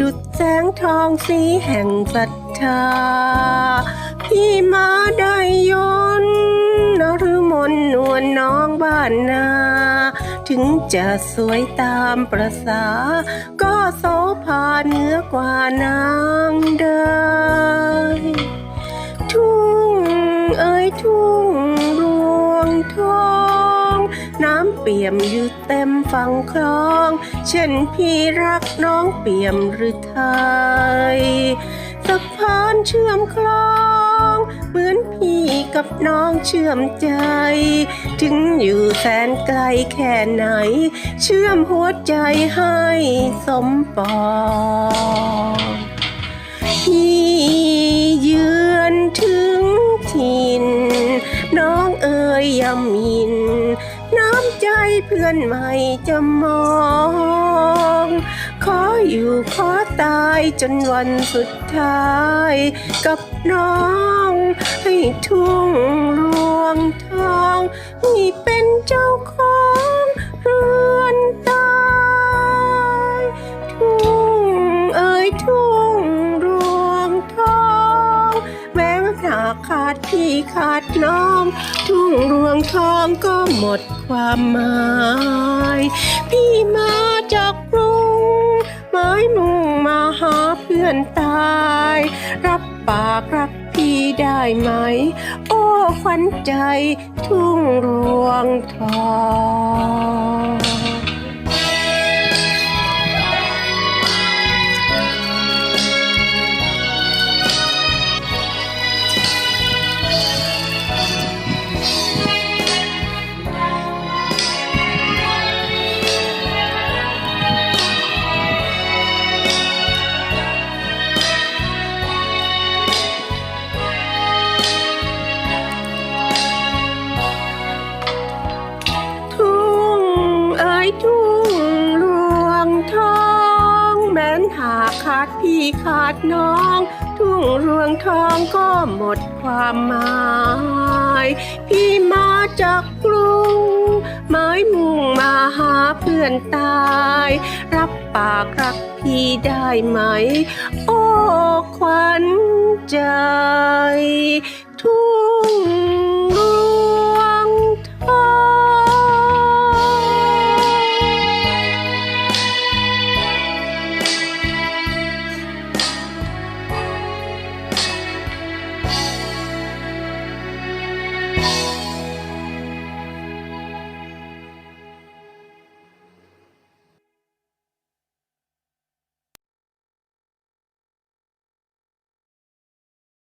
ดุดแสงทองสีแห่งศรัทธาพี่มาได้ยนต์นรมนนวลน้องบ้านนา ถึงจะสวยตามประษา ก็โสภาเนื้อกว่านางได้ ทุ่งเอ้ยทุ่งรวงทอง น้ำเปี่ยมอยู่เต็มฝั่งคลอง เช่นพี่รักน้องเปี่ยมหรือไทยสะพานเชื่อมคลองเหมือนพี่กับน้องเชื่อมใจ ถึงอยู่แสนไกลแค่ไหน เชื่อมหัวใจให้สมปองพี่เยือนถึงถิ่นน้องเอ๋ยยามิน น้ำใจเพื่อนใหม่จะมอง ขออยู่ขอตายจนวันสุดท้าย กับน้องให้ทุ่งรวงท ขาดพี่ขาดน้อง ทุ่งรวงทองก็หมดความหมาย พี่มาจากกรุงหมายมุ่งมาหาเพื่อนตาย รับปากรักพี่ได้ไหม โอ้ขวัญใจทุ่งรวงทอง ดพี่ขาดน้อง ทุ่งรวงทองก็หมดความหมาย พี่มาจากกรุงไม้มุ่งมาหาเพื่อนตาย รับปากรักพี่ได้ไหม โอ้ขวัญใจ ทุ่ง